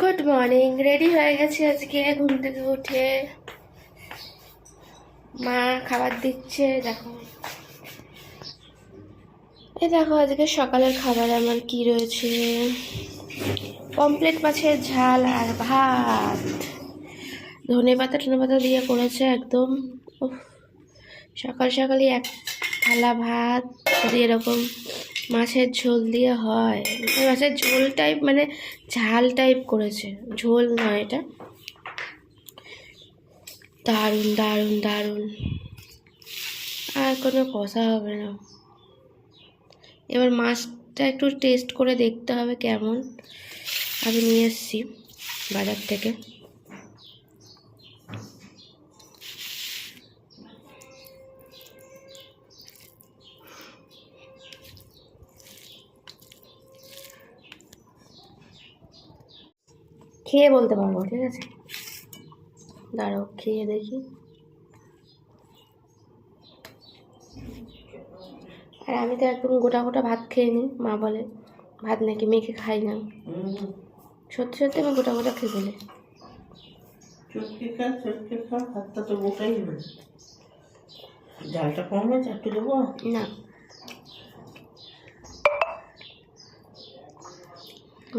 Good morning ready হয়ে গেছি আজকে ঘুম থেকে উঠে। মা খাবার দিচ্ছে, দেখো। এই দেখো, আজকে সকালের খাবার আমার কি রয়েছে? পমপ্লেট মাছের ঝাল আর ভাত। ধনে পাতা, টনে পাতা দিয়ে করেছে একদম। সকাল সকালই এক থালা ভাত এরকম মাছের ঝোল দিয়ে হয়। মাছের ঝোল টাইপ মানে ঝাল টাইপ করেছে। ঝোল নয় এটা। দারুণ দারুণ দারুণ। আর কোনো কথা হবে না। এবার মাছটা একটু টেস্ট করে দেখতে হবে কেমন। আমি নিয়ে এসেছি বাজার থেকে। খেয়ে বলতে পারব ঠিক আছে? দাঁড়াও খেয়ে দেখি। আর আমি তো একদম গোটা গোটা ভাত খেয়ে নিই মা বলে। ভাত নাকি মেখে খাই না। সত্যি সত্যি আমি গোটা গোটা খেয়ে ভাতটা তো গোটাই ডালটা কম একটু দেবো? না।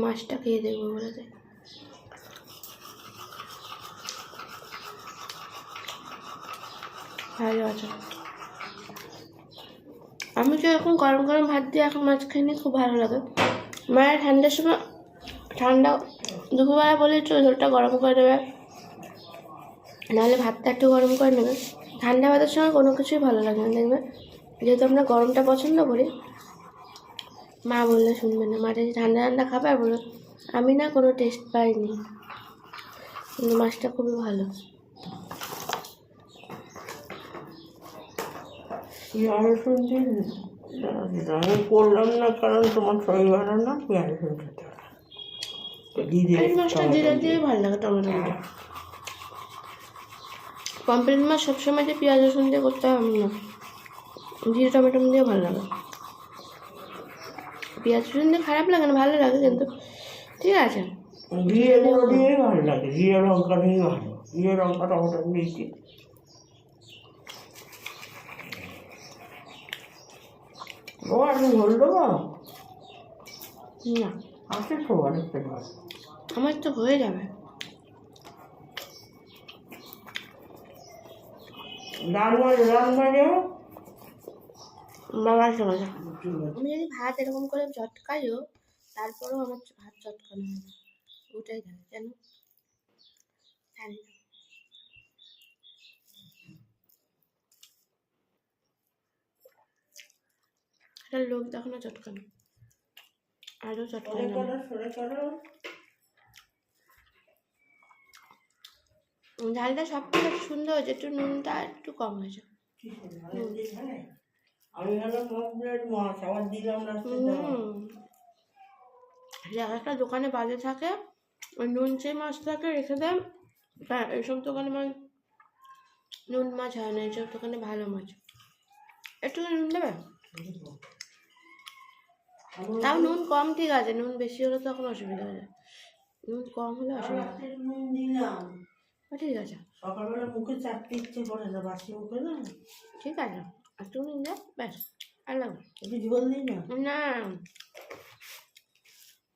মাছটা খেয়ে দেখব বলে দেয়। ভালো আছে। আমি তো এখন গরম গরম ভাত দিয়ে এখন মাছ খাইনি, খুব ভালো লাগে। মায়ের ঠান্ডার সময় ঠান্ডা দুপুরবেলা বলে ঝোলটা গরম করে দেবে নাহলে ভাতটা একটু গরম করে নেবে। ঠান্ডা ভাতের সময় কোনো কিছুই ভালো লাগে না, দেখবে? যেহেতু আমরা গরমটা পছন্দ করি, মা বললে শুনবে না। মাঠে ঠান্ডা ঠান্ডা খাবে আর বলল আমি না কোনো টেস্ট পাইনি। কিন্তু মাছটা খুবই ভালো। পেঁয়াজ রসুন দিয়ে আমি করলাম না, কারণ তোমার শরীর ভালো না পেঁয়াজ রসুন খেতে দিয়ে। দিয়ে ভালো লাগে টমেটো দিয়ে পম্পলেট মাছ সবসময় যে পেঁয়াজ রসুন দিয়ে করতে হবে এমন না জিরে টমেটো দিয়ে ভালো লাগে পেঁয়াজ রসুন দিয়ে খারাপ লাগে না ভালো লাগে কিন্তু ঠিক আছে জিরে দিয়েই ভালো লাগে জিরে লঙ্কা দিয়েই ভালো জিরে লঙ্কা টমেটো দিয়েছি ও আমি ঝোল দেবো না আছে তো অনেকটা আমার তো হয়ে যাবে। বাবার আছে আমি যদি ভাত এরকম করে চটকাইও তারপরেও আমার ভাত চটকানো না। ওটাই থাকে কেন জানি না। একটা লোক দেখো না চটকানো। আরও চটকানো ঝালটা সব থেকে সুন্দর হয়েছে একটু নুনটা একটু কম হয়েছে। হ্যাঁ। মাছ যে একটা দোকানে বাজে থাকে নুন চেয়ে মাছ থাকে রেখে দেয় হ্যাঁ এইসব দোকানে মানে নুন মাছ হয় না এইসব দোকানে ভালো মাছ। একটু নুন দেবে? তাও নুন কম ঠিক আছে নুন বেশি হলে তখন অসুবিধা হয়ে যায় নুন কম হলে অসুবিধা দিলাম ঠিক আছে। সকালবেলা মুখে চাটতে ইচ্ছে করে না বাসি মুখে না? ঠিক আছে একটু নুন দে ব্যাস আর লাগবে না। একটু ঝোল দিই না? না।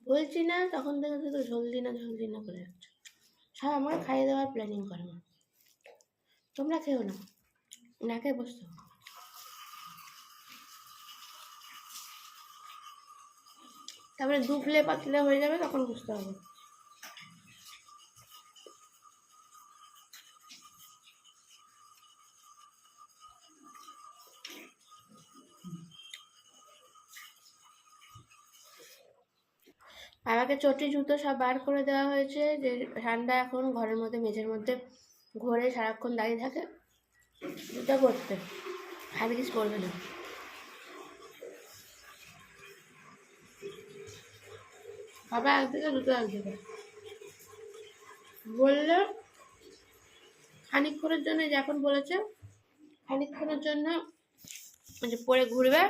বলছি না তখন থেকে শুধু জলদি না ঝোল দিই না করে যাচ্ছে। সব আমার খাইয়ে দেওয়ার প্ল্যানিং করে মা। তোমরা খেও না। না খেয়ে বসতো তারপরে দুবলে পাতলে হয়ে যাবে, তখন বুঝতে হবে। বাবাকে চটি, জুতো সব বার করে দেওয়া হয়েছে, যে ঠান্ডা এখন ঘরের মধ্যে, মেঝের মধ্যে ঘরে সারাক্ষণ দাঁড়িয়ে থাকে। জুতো পরতে আর কিছু করবে না। বাবা একদিকে জুতো একদিকে বললে, খানিকক্ষণের জন্য যে এখন বলেছে, খানিকক্ষণের জন্য যে পরে ঘুরবে।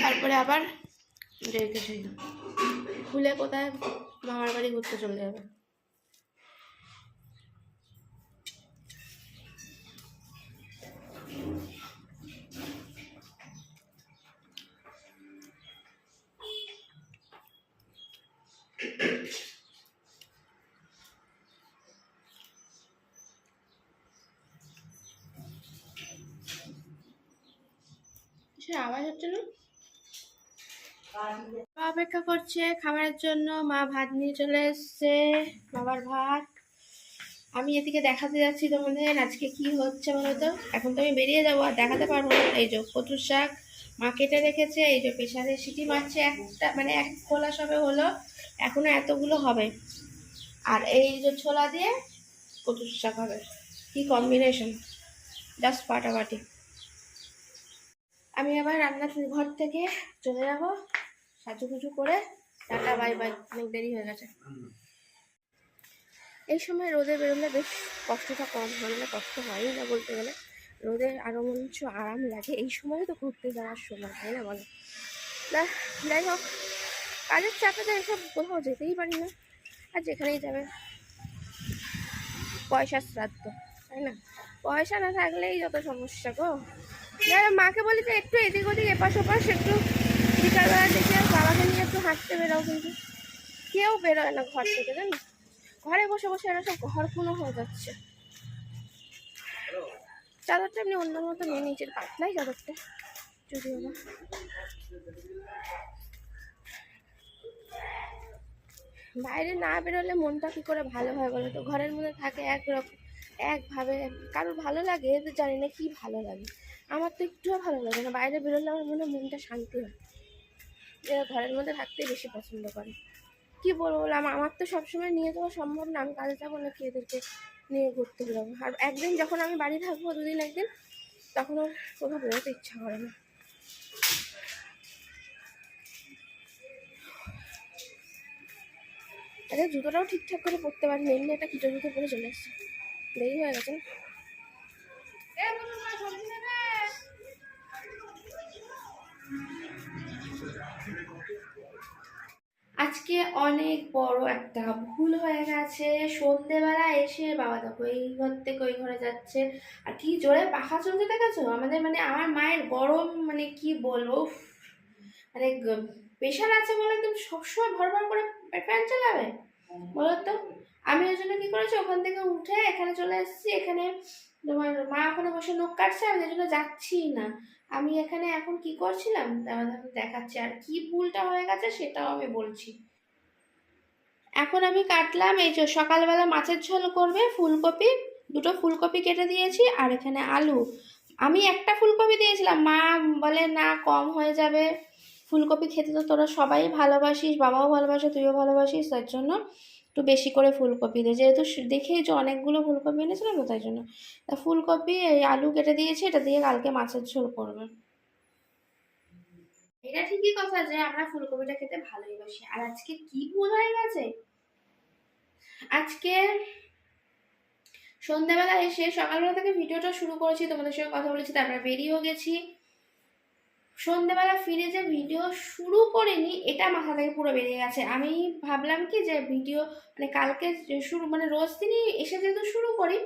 তারপরে আবার যেতে খুলে কোথায়? মামার বাড়ি ঘুরতে চলে যাবে। কিসের আওয়াজ হচ্ছে না? অপেক্ষা করছে, খাবারের জন্য। মা ভাত নিয়ে চলে এসছে, বাবার ভাত। আমি এদিকে দেখাতে যাচ্ছি তোমাদের, আজকে কি হচ্ছে বলো তো এখন তো আমি বেরিয়ে যাব, আর দেখাতে পারব না। এই যে কচুর শাক মা কেটে রেখেছে, এই যে প্রেশারে সিটি মারছে, একটা মানে এক খোলা সবে হলো, এখনও এতগুলো হবে। আর এই যে ছোলা দিয়ে কচুর শাক হবে। কি কম্বিনেশন জাস্ট ফাটাফাটি আমি আবার রান্নার ঘর থেকে চলে যাব, সাজুগুজু করে, টাটা, বাই বাই, অনেক দেরি হয়ে গেছে। এই সময় রোদে বেরোলে বেশ কষ্টটা কম হয় মানে কষ্ট হয়ই না বলতে গেলে। রোদে আরও মঞ্চ আরাম লাগে, এই সময় তো ঘুরতে যাওয়ার সময়, তাই না বলো? না, যাই হোক, কাজের চাপে তো এসব কোথাও যেতেই পারি না, আর যেখানেই যাবে। পয়সার শ্রাদ্ধ, তাই না? পয়সা না থাকলেই যত সমস্যা গো। মাকে বলি যে একটু এদিক ওদিক, এপাশ ওপাশ, একটু বিকালবেলা দেখে বাবাকে নিয়ে একটু হাঁটতে বেরোও কিন্তু। কেউ বেরোয় না ঘর থেকে, জানো? ঘরে বসে বসে এরা সব ঘর কোনো হয়ে যাচ্ছে। চাদরটা এমনি অন্য মতো নিয়ে নিচের পাতলাই চাদরটা? যদিও না বাইরে না বেরোলে মনটা কি করে ভালো হয় বলো তো? ঘরের মধ্যে থাকে একরকম, একভাবে। কারোর ভালো লাগে, জানি না কি ভালো লাগে। আমার তো একটুও ভালো লাগে না। বাইরে বেরোলে আমার মনে হয় মনটা শান্তি হয়। এরা ঘরের মধ্যে থাকতেই বেশি পছন্দ করে। কি বলব আমার তো সবসময় নিয়ে যাওয়া সম্ভব না। আমি কাজে যাব নাকি এদেরকে নিয়ে ঘুরতে বেরোবো। আর একদিন যখন আমি বাড়ি থাকব, দুদিন একদিন, তখন আর কোথাও বেরোতে ইচ্ছা করে না। আরে জুতোটাও ঠিকঠাক করে পরতে পারি এমনি একটা কিটো জুতো পরে চলে এসছে। দেরি হয়ে গেছে না? আজকে অনেক বড় একটা ভুল হয়ে গেছে। সন্ধেবেলা এসে বাবা দেখো এই ঘর থেকে ওই ঘরে যাচ্ছে। আর কি জোরে পাখা চলতে দেখেছ? আমাদের মানে আমার মায়ের গরম মানে কি বলব? মানে প্রেশার আছে বলে তুমি সবসময় ভর ভর করে ফ্যান চালাবে। বলো তো? আমি ওই জন্য কি করেছি? ওখান থেকে উঠে এখানে চলে এসেছি। এখানে তোমার মা ওখানে বসে নখ কাটছে, আমি জন্য যাচ্ছি না। আমি এখানে এখন কি করছিলাম? দেখাচ্ছি আর কি ভুলটা হয়ে গেছে সেটাও আমি বলছি। এখন আমি কাটলাম, এই যে সকালবেলা মাছের ঝোল করবে ফুলকপি, দুটো ফুলকপি কেটে দিয়েছি আর এখানে আলু। আমি একটা ফুলকপি দিয়েছিলাম, মা বলে, না, কম হয়ে যাবে। ফুলকপি খেতে তো তোরা সবাই ভালোবাসিস, বাবাও ভালোবাসে, তুইও ভালোবাসিস, তার জন্য একটু বেশি করে ফুলকপি দে যেহেতু দেখেই যে অনেকগুলো ফুলকপি এনেছিলাম তো তাই জন্য। তা ফুলকপি, এই আলু কেটে দিয়েছে, এটা দিয়ে কালকে মাছের ঝোল করবে। এটা ঠিকই কথা যে আমরা ফুলকপিটা খেতে ভালোই বাসি আর আজকে কি ভুল হয়ে গেছে? আজকে সন্ধ্যাবেলা এসে সকালবেলা থেকে ভিডিওটা শুরু করেছি, তোমাদের সঙ্গে কথা বলেছি, তারপরে বেরিয়েও গেছি। সন্ধ্যাবেলা ফিরে যে ভিডিও শুরু করিনি, এটা মাথা থেকে পুরো বেরিয়ে গেছে। আমি ভাবলাম কি যে ভিডিও মানে কালকে শুরু মানে রোজ দিনই এসে যেহেতু শুরু করি,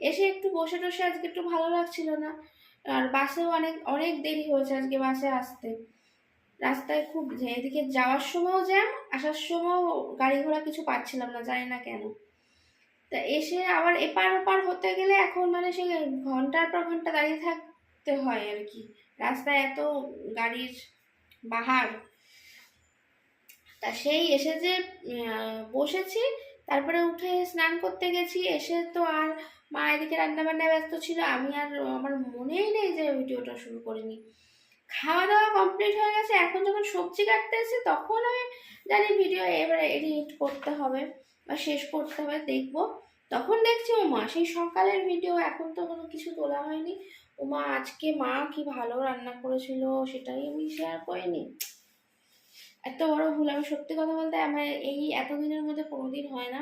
এসে একটু বসে টসে আজকে একটু ভালো লাগছিল না। আর বাসেও অনেক অনেক দেরি হয়েছে আজকে বাসে আসতে। রাস্তায় খুব এদিকে যাওয়ার সময়ও জ্যাম, আসার সময়ও গাড়ি ঘোড়া কিছু পাচ্ছিলাম না, জানি না কেন। তা এসে আবার এপার ওপার হতে গেলে এখন মানে সে ঘণ্টার পর ঘণ্টা দাঁড়িয়ে থাকতে হয় আর কি। রাস্তায় এত গাড়ির বাহার। তা সেই এসে যে বসেছি, তারপরে উঠে স্নান করতে গেছি, এসে তো আর মা এদিকে রান্না বান্নায় ব্যস্ত ছিল, আমি আর আমার মনেই নেই যে ভিডিওটা শুরু করিনি। খাওয়া দাওয়া কমপ্লিট হয়ে গেছে, এখন যখন সবজি কাটতে এসেছি, তখন আমি জানি ভিডিও এবারে এডিট করতে হবে বা শেষ করতে হবে, দেখব। তখন দেখছি, ও মা, সেই সকালের ভিডিও, এখন তো কোনো কিছু তোলা হয়নি। ও মা আজকে মা কি ভালো রান্না করেছিল সেটাই আমি শেয়ার করিনি। এত বড় ভুল, আমি সত্যি কথা বলতে আমার এই এতদিনের মধ্যে কোনোদিন হয় না।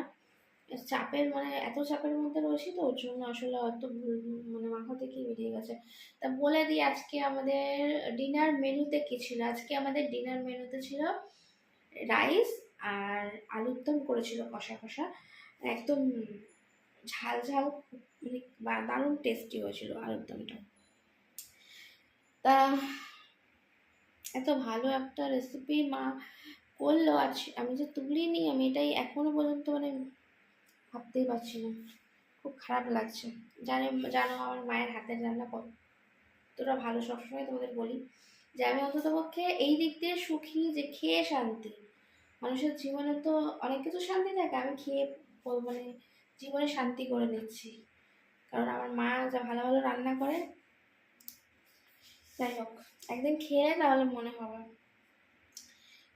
চাপের মানে এত চাপের মধ্যে রয়েছি তো, ওর জন্য আসলে হয়তো ভুল মানে মাথা থেকেই বেরিয়ে গেছে। তা বলে দিই, আজকে আমাদের ডিনার মেনুতে কী ছিল? আজকে আমাদের ডিনার মেনুতে ছিল রাইস আর আলুর দম করেছিল কষা কষা। একদম ঝাল ঝাল মানে দারুণ টেস্টি হয়েছিল আলুর দমটা। তা এত ভালো একটা রেসিপি মা করল আজ, আমি যে তুলিনি, আমি এটাই এখনও পর্যন্ত মানে ভাবতেই পারছি না। খুব খারাপ লাগছে। জানি, জানো আমার মায়ের হাতের রান্না কতটা ভালো, সবসময় তোমাদের বলি যে আমি অন্তত পক্ষে এই দিক দিয়ে সুখী যে খেয়ে শান্তি। মানুষের জীবনে তো অনেক কিছু শান্তি থাকে, আমি খেয়ে মানে জীবনে শান্তি করে নিচ্ছি। কারণ আমার মা যা ভালো ভালো রান্না করে, যাই হোক, একদিন খেয়ে তাহলে মনে হবে।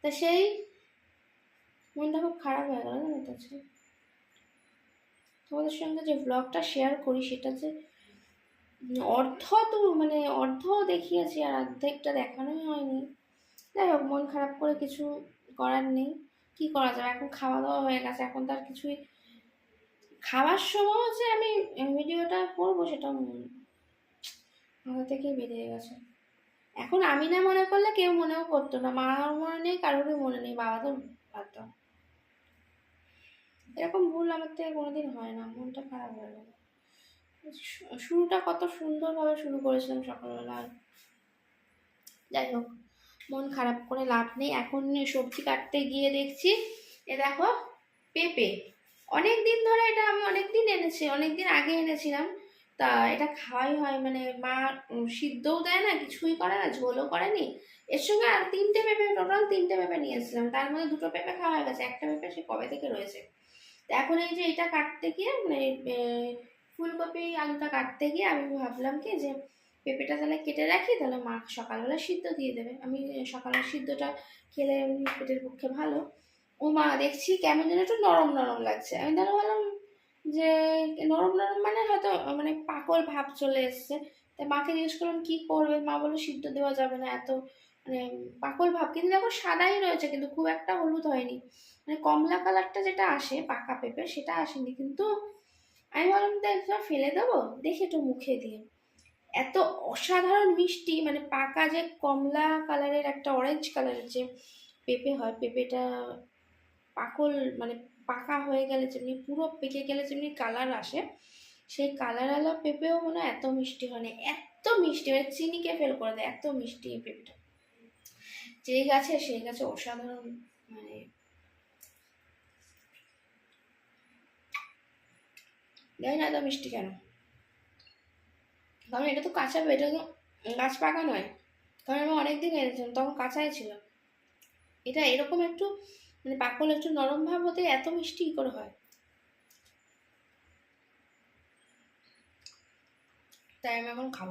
তা সেই মনটা খুব খারাপ হয়ে গেল, জানো আজকে। তোমাদের সঙ্গে যে ব্লগটা শেয়ার করি, সেটা যে অর্ধ তো মানে অর্ধ দেখিয়েছি আর অর্ধেকটা দেখানোই হয়নি। যাই হোক, মন খারাপ করে কিছু করার নেই। কি করা যাবে? এখন খাওয়া দাওয়া হয়ে গেছে, এখন তার কিছুই খাওয়ার সময় যে আমি ভিডিওটা করব সেটা মাথা থেকেই বেরিয়ে গেছে। এখন আমি না মনে করলে কেউ মনেও করতো না। মা মনে নেই, কারোরই মনে নেই, বাবা তো দাও। এরকম ভুল আমার থেকে কোনোদিন হয় না, মনটা খারাপ হয়ে গেল। শুরুটা কত সুন্দরভাবে শুরু করেছিলাম সকালবেলা। যাই হোক, মন খারাপ করে লাভ নেই। এখন সবজি কাটতে গিয়ে দেখছি, এ দেখো, পেঁপে। অনেক দিন ধরে এটা আমি অনেক দিন এনেছি অনেক দিন আগে এনেছিলাম। তা এটা খাওয়াই হয় মানে মা সিদ্ধও দেয় না, কিছুই করে না, ঝোলও করেনি এর সঙ্গে আর তিনটে পেঁপে টোটাল তিনটে পেঁপে নিয়ে এসেছিলাম। তার মধ্যে দুটো পেঁপে খাওয়া হয়ে গেছে, একটা পেঁপে সে কবে থেকে রয়েছে? তো এখন এই যে এটা কাটতে গিয়ে মানে ফুলকপি, আলুটা কাটতে গিয়ে আমি ভাবলাম কি যে পেঁপেটা তাহলে কেটে রাখি, তাহলে মা সকালবেলা সিদ্ধ দিয়ে দেবে। আমি সকালের সিদ্ধটা খেলে পেটের পক্ষে ভালো। ও মা, দেখছি কেমন যেন একটু নরম নরম লাগছে। আমি তাহলে বললাম যে, নরম নরম মানে হয়তো মানে পাকল ভাব চলে এসছে। তাই মাকে জিজ্ঞেস করলাম, কী করবে? মা বলল, সিদ্ধ দেওয়া যাবে না, এত মানে পাকল ভাব। কিন্তু দেখো, সাদাই রয়েছে, কিন্তু খুব একটা হলুদ হয়নি। মানে কমলা কালারটা যেটা আসে, পাকা পেঁপে, সেটা আসেনি। কিন্তু আমি ভাবলাম তাই ফেলে দেবো? দেখে একটু মুখে দিয়ে। এত অসাধারণ মিষ্টি মানে পাকা যে কমলা কালারের একটা অরেঞ্জ কালারের যে পেঁপে হয়, পেঁপেটা পাকল মানে পাকা হয়ে গেলে যেমনি, পুরো পেকে গেলে যেমনি কালার আসে, সেই কালারওয়ালা পেঁপেও মনে হয় এত মিষ্টি হয় না, এত মিষ্টি মানে চিনিকে ফেল করে দেয়, এত মিষ্টি এই পেঁপেটা যেই গাছে, সেই গাছে অসাধারণ মানে জানি না এত মিষ্টি কেন। কারণ এটা তো কাঁচা এটা তো গাছ পাকা নয়। কারণ আমি অনেকদিন এনেছিলাম, তখন কাঁচাই ছিল। এটা এরকম একটু মানে পাকল একটু নরম ভাব হতে এত মিষ্টি করে হয়? তাই আমি এখন খাব।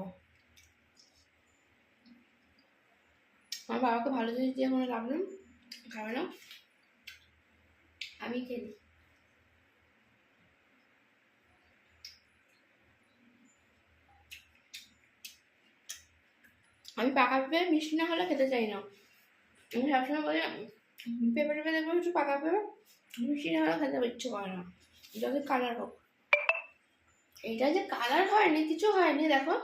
আমার বাবাকে ভালো জিনিস দিয়ে কোনো লাভ নেই। খাবে না। আমি খেলি আমি পাকা পেঁপে মিষ্টি না হলে খেতে চাই না। আমি সবসময় বলি পেঁপে টেপে দেখব একটু পাকা পেঁপে মিষ্টি না হলে খেতে ইচ্ছে করে না। যদি কালার হোক এটা যে কালার হয়নি, কিছু হয়নি, দেখো।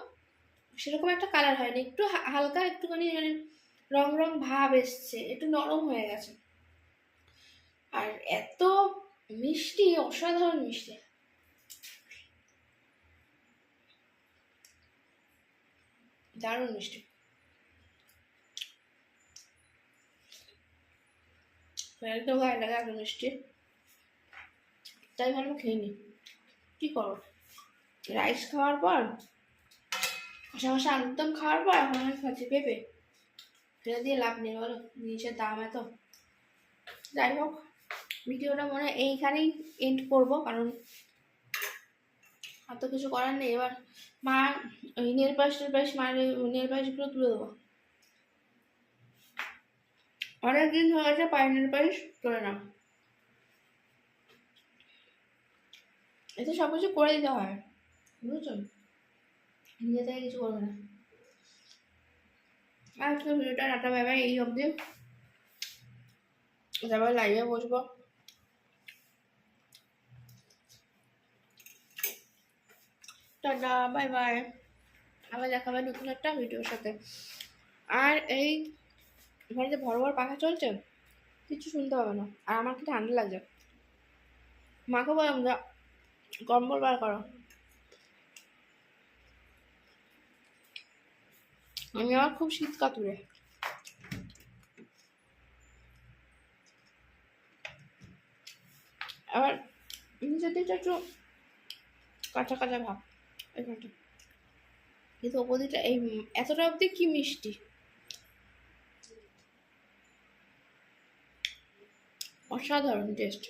সেরকম একটা কালার হয়নি। একটু হালকা একটুখানি মানে রং রং ভাব এসছে, একটু নরম হয়ে গেছে। আর এত মিষ্টি, অসাধারণ মিষ্টি। দারুণ মিষ্টি। একদম গায়ে লাগে এত মিষ্টি। তাই ভাবলাম খেয়ে নি। কী করো? রাইস খাওয়ার পর, কষা কষা আলুরদম খাওয়ার পর এখন আমি খাচ্ছি পেঁপে। ফেলে দিয়ে লাভ নেই, বলো? জিনিসের দাম এত। যাই হোক, ভিডিওটা মনে হয় এইখানেই এন্ড করব, কারণ আর তো কিছু করার নেই। এবার মা ওই নেল পালিশ টেল পালিশ মার নেল পালিশগুলো তুলে দেবো। অনেক দিন হয়ে গেছে পাইনের পায়েস করে না এতে সব কিছু করে দিতে হয়, বুঝছ? নিজে থেকে কিছু করবে না। আজকে ভিডিওটা টাটা ভাই বাই, এই অবধি। তারপর লাইভে বসবো। Tata, bye bye. আবার দেখাবে নতুন একটা ভিডিওর সাথে। আর এই এখানে যে বড় বড় পাখা চলছে কিছু শুনতে হবে না। আর আমার কি ঠান্ডা লাগছে? মাকে বললাম, যা, কম্বল বার করো। আমি আমার খুব শীত কাতুরে। আবার নিচের দিকটা একটু কাঁচা কাঁচা ভাব, এখানটা। কিন্তু দিকটা এই এতটা অবধি কি মিষ্টি? অসাধারণ টেস্ট